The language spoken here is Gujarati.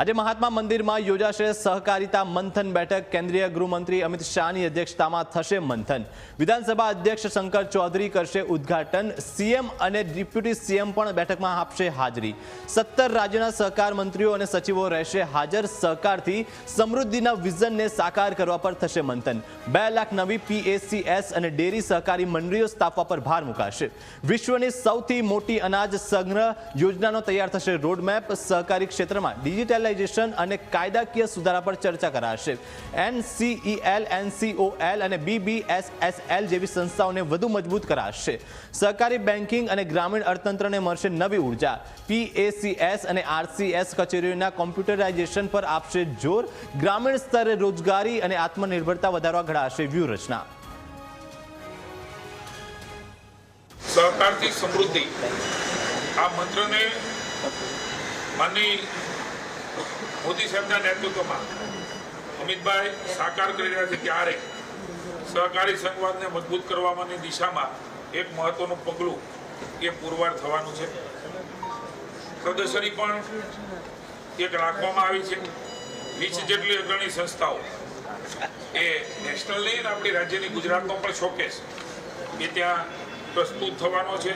આજે મહાત્મા મંદિરમાં યોજાશે સહકારિતા મંથન બેઠક. કેન્દ્રીય ગૃહમંત્રી અમિત શાહની અધ્યક્ષતામાં થશે મંથન. વિધાનસભા અધ્યક્ષ શંકર ચૌધરી કરશે ઉદ્ઘાટન. સીએમ અને ડેપ્યુટી સીએમ પણ બેઠકમાં આપશે હાજરી. સત્તર રાજ્યના સહકાર મંત્રીઓ અને સચિવો રહેશે હાજર. સહકારથી સમૃદ્ધિના વિઝનને સાકાર કરવા પર થશે મંથન. બે લાખ નવી પીએસીએસ અને ડેરી સહકારી મંડળીઓ સ્થાપવા પર ભાર મુકાશે. વિશ્વની સૌથી મોટી અનાજ સંગ્રહ યોજનાનો તૈયાર થશે રોડમેપ. સહકારી ક્ષેત્રમાં ડિજિટલાઇઝેશન અને કાયદાકીય સુધારા પર ચર્ચા કરાશે. એનસીઈએલ એનસીઓએલ અને બીબીએસએસએલ જેવી સંસ્થાઓને વધુ મજબૂત કરાશે. સહકારી બેન્કિંગ અને ગ્રામીણ અર્થતંત્રને મળશે નવી ઊર્જા. પીએસીએસ અને આરસીએસ કચેરીઓના કોમ્પ્યુટરાઇઝેશન પર આપશે જોર. ગ્રામીણ સ્તરે રોજગારી અને આત્મનિર્ભરતા વધારવા ઘડાશે વ્યૂહરચના. સહકારથી સમૃદ્ધિ. આ મંત્રને માનની મોદી સાહેબના નેતૃત્વમાં અમિતભાઈ સાકાર કરી રહ્યા છે ત્યારે સહકારી સંવાદને મજબૂત કરવાની દિશામાં એક મહત્વનું પગલું એ પુરવાર થવાનું છે. પ્રદર્શની પણ એક રાખવામાં આવી છે. વીસ જેટલી અગ્રણી સંસ્થાઓ એ નેશનલ નહીં, આપણી રાજ્યની ગુજરાતનો પણ શોકેસ એ ત્યાં પ્રસ્તુત થવાનો છે.